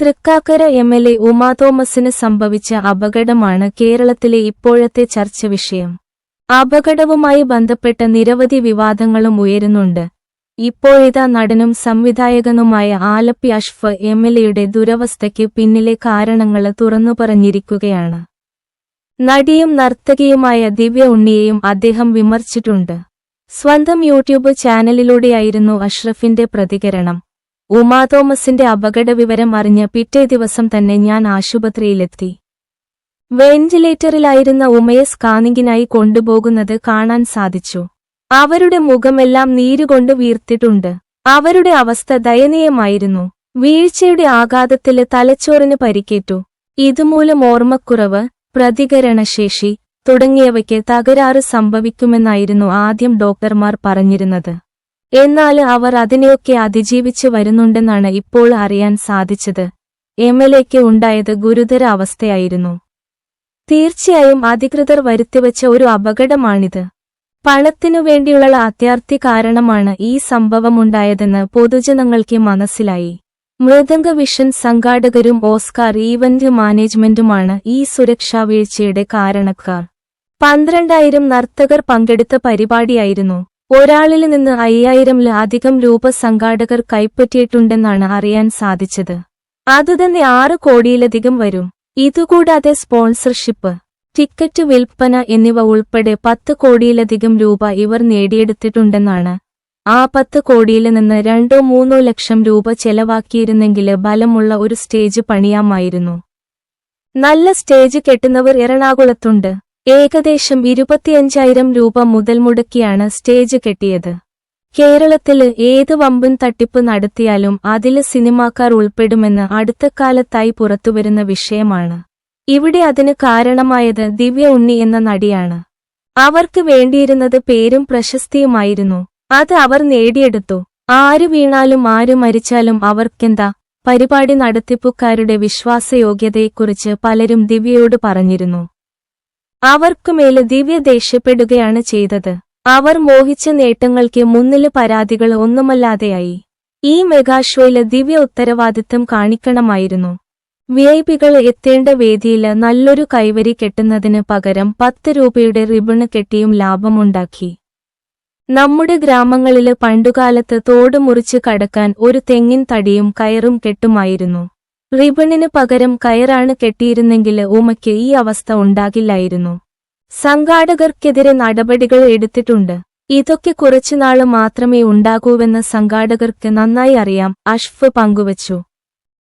Thrikkakara M L A Uma തോമസിന് സംഭവിച്ച അപകടമാണ് കേരളത്തിലെ ഇപ്പോഴത്തെ ചർച്ച വിഷയം. അപകടവുമായി ബന്ധപ്പെട്ട നിരവധി വിവാദങ്ങളും ഉയരുന്നുണ്ട്. ഇപ്പോഴിതാ നടനും സംവിധായകനുമായ ആലപ്പി അഷ്ഫ് എം എൽ എയുടെ ദുരവസ്ഥയ്ക്ക് പിന്നിലെ കാരണങ്ങൾ തുറന്നു പറഞ്ഞിരിക്കുകയാണ്. നടിയും നർത്തകിയുമായ ദിവ്യ ഉണ്ണിയെയും അദ്ദേഹം വിമർശിച്ചിട്ടുണ്ട്. സ്വന്തം യൂട്യൂബ് ചാനലിലൂടെയായിരുന്നു അഷ്റഫിന്റെ പ്രതികരണം. ഉമാ തോമസിന്റെ അപകടവിവരം അറിഞ്ഞ് പിറ്റേ ദിവസം തന്നെ ഞാൻ ആശുപത്രിയിലെത്തി. വെന്റിലേറ്ററിലായിരുന്ന ഉമയെ സ്കാനിങ്ങിനായി കൊണ്ടുപോകുന്നത് കാണാൻ സാധിച്ചു. അവരുടെ മുഖമെല്ലാം നീരുകൊണ്ട് വീർത്തിട്ടുണ്ട്. അവരുടെ അവസ്ഥ ദയനീയമായിരുന്നു. വീഴ്ചയുടെ ആഘാതത്തിൽ തലച്ചോറിന് പരിക്കേറ്റു. ഇതുമൂലം ഓർമ്മക്കുറവ് പ്രതികരണശേഷി തുടങ്ങിയവയ്ക്ക് തകരാറ് സംഭവിക്കുമെന്നായിരുന്നു ആദ്യം ഡോക്ടർമാർ പറഞ്ഞിരുന്നത്. എന്നാൽ അവർ അതിനെയൊക്കെ അതിജീവിച്ച് വരുന്നുണ്ടെന്നാണ് ഇപ്പോൾ അറിയാൻ സാധിച്ചത്. എം എൽ എക്ക് ഉണ്ടായത് ഗുരുതര അവസ്ഥയായിരുന്നു. തീർച്ചയായും അധികൃതർ വരുത്തിവച്ച ഒരു അപകടമാണിത്. പണത്തിനു വേണ്ടിയുള്ള അത്യാർത്തി കാരണമാണ് ഈ സംഭവമുണ്ടായതെന്ന് പൊതുജനങ്ങൾക്ക് മനസ്സിലായി. മൃദംഗ വിഷൻ സംഘാടകരും ഓസ്കാർ ഈവന്റ് മാനേജ്മെന്റുമാണ് ഈ സുരക്ഷാ വീഴ്ചയുടെ കാരണക്കാർ. പന്ത്രണ്ടായിരം നർത്തകർ പങ്കെടുത്ത പരിപാടിയായിരുന്നു. ഒരാളിൽ നിന്ന് അയ്യായിരംൽ അധികം രൂപ സംഘാടകർ കൈപ്പറ്റിയിട്ടുണ്ടെന്നാണ് അറിയാൻ സാധിച്ചത്. അതുതന്നെ ആറ് കോടിയിലധികം വരും. ഇതുകൂടാതെ സ്പോൺസർഷിപ്പ് ടിക്കറ്റ് വിൽപ്പന എന്നിവ ഉൾപ്പെടെ പത്ത് കോടിയിലധികം രൂപ ഇവർ നേടിയെടുത്തിട്ടുണ്ടെന്നാണ്. ആ പത്ത് കോടിയിൽ നിന്ന് രണ്ടോ മൂന്നോ ലക്ഷം രൂപ ചെലവാക്കിയിരുന്നെങ്കിൽ ബലമുള്ള ഒരു സ്റ്റേജ് പണിയാമായിരുന്നു. നല്ല സ്റ്റേജ് കെട്ടുന്നവർ എറണാകുളത്തുണ്ട്. ഏകദേശം ഇരുപത്തിയഞ്ചായിരം രൂപ മുതൽ മുടക്കിയാണ് സ്റ്റേജ് കെട്ടിയത്. കേരളത്തിൽ ഏത് വമ്പൻ തട്ടിപ്പ് നടത്തിയാലും അതിൽ സിനിമാക്കാർ ഉൾപ്പെടുമെന്ന് അടുത്ത കാലത്തായി പുറത്തുവരുന്ന വിഷയമാണ്. ഇവിടെ അതിന് കാരണമായത് ദിവ്യ ഉണ്ണി എന്ന നടിയാണ്. അവർക്ക് വേണ്ടിയിരുന്നത് പേരും പ്രശസ്തിയുമായിരുന്നു. അത് അവർ നേടിയെടുത്തു. ആര് വീണാലും ആര് മരിച്ചാലും അവർക്കെന്താ? പരിപാടി നടത്തിപ്പുകാരുടെ വിശ്വാസയോഗ്യതയെക്കുറിച്ച് പലരും ദിവ്യയോട് പറഞ്ഞിരുന്നു. അവർക്കുമേൽ ദിവ്യ ദേഷ്യപ്പെടുകയാണ് ചെയ്തത്. അവർ മോഹിച്ച നേട്ടങ്ങൾക്ക് മുന്നിൽ പരാതികൾ ഒന്നുമല്ലാതെയായി. ഈ മെഗാഷോയിൽ ദിവ്യ ഉത്തരവാദിത്തം കാണിക്കണമായിരുന്നു. വിഐപികൾ എത്തേണ്ട വേദിയിൽ നല്ലൊരു കൈവരി കെട്ടുന്നതിന് പകരം പത്ത് രൂപയുടെ റിബണ് കെട്ടിയും ലാഭമുണ്ടാക്കി. നമ്മുടെ ഗ്രാമങ്ങളിൽ പണ്ടുകാലത്ത് തോട് മുറിച്ച് കടക്കാൻ ഒരു തെങ്ങിൻ തടിയും കയറും കെട്ടുമായിരുന്നു. റിബണിന് പകരം കയറാണ് കെട്ടിയിരുന്നെങ്കിൽ ഉമയ്ക്ക് ഈ അവസ്ഥ ഉണ്ടാകില്ലായിരുന്നു. സംഘാടകർക്കെതിരെ നടപടികൾ എടുത്തിട്ടുണ്ട്. ഇതൊക്കെ കുറച്ചുനാൾ മാത്രമേ ഉണ്ടാകൂവെന്ന് സംഘാടകർക്ക് നന്നായി അറിയാം അഷ്ഫ് പങ്കുവച്ചു.